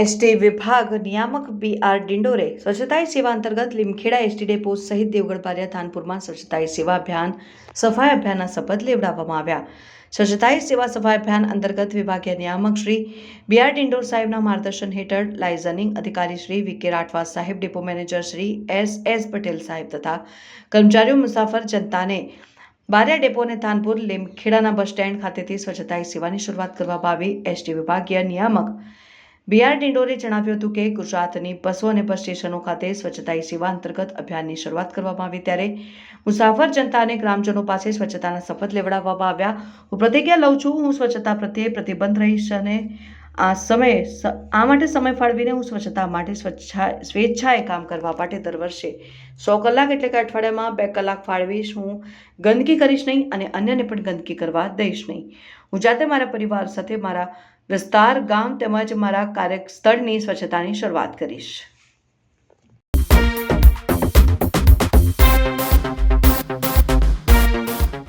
ST વિભાગ નિયામક B R ડિંડોરે સ્વચ્છતાઈ સેવા અંતર્ગત લીમખેડા એસટી ડેપો સહિત દેવગઢ બારિયા થાનપુરમાં સ્વચ્છતાઈ સેવા અભિયાન, સફાઈ અભિયાનના શપથ લેવડાવવામાં આવ્યા. સ્વચ્છતાઈ સેવા સફાઈ અભિયાન અંતર્ગત વિભાગીય નિયામક શ્રી બી આર ડિંડોર સાહેબના માર્ગદર્શન હેઠળ લાઇઝનિંગ અધિકારી Shri V K Rathwa saheb, depot manager Shri S S Patel saheb તથા કર્મચારીઓ મુસાફર જનતાને બારિયા ડેપો અને થાનપુર લીમખેડાના બસ સ્ટેન્ડ ખાતેથી સ્વચ્છતાઈ સેવાની શરૂઆત કરવામાં આવી. એસટી વિભાગીય નિયામક બીઆર ડિંડોરે જણાવ્યું હતું કે ગુજરાતની બસો અને બસ સ્ટેશનો ખાતે સ્વચ્છતા સેવા અંતર્ગત અભિયાનની શરૂઆત કરવામાં આવી ત્યારે મુસાફર જનતા અને ગ્રામજનો પાસે સ્વચ્છતાના શપથ લેવડાવવામાં આવ્યા. હું પ્રતિજ્ઞા લઉં છું, હું સ્વચ્છતા પ્રત્યે પ્રતિબંધ રહીશ અને આ સમય આ માટે સમય ફાળવીને હું સ્વચ્છતા માટે સ્વચ્છા, સ્વેચ્છાએ કામ કરવા માટે દર વર્ષે સો કલાક એટલે કે અઠવાડિયામાં બે કલાક ફાળવીશ હું. ગંદકી કરીશ નહીં અને અન્યને પણ ગંદકી કરવા દઈશ નહીં. હું જાતે મારા પરિવાર સાથે મારા વિસ્તાર, ગામ તેમજ મારા કાર્યસ્થળની સ્વચ્છતાની શરૂઆત કરીશ.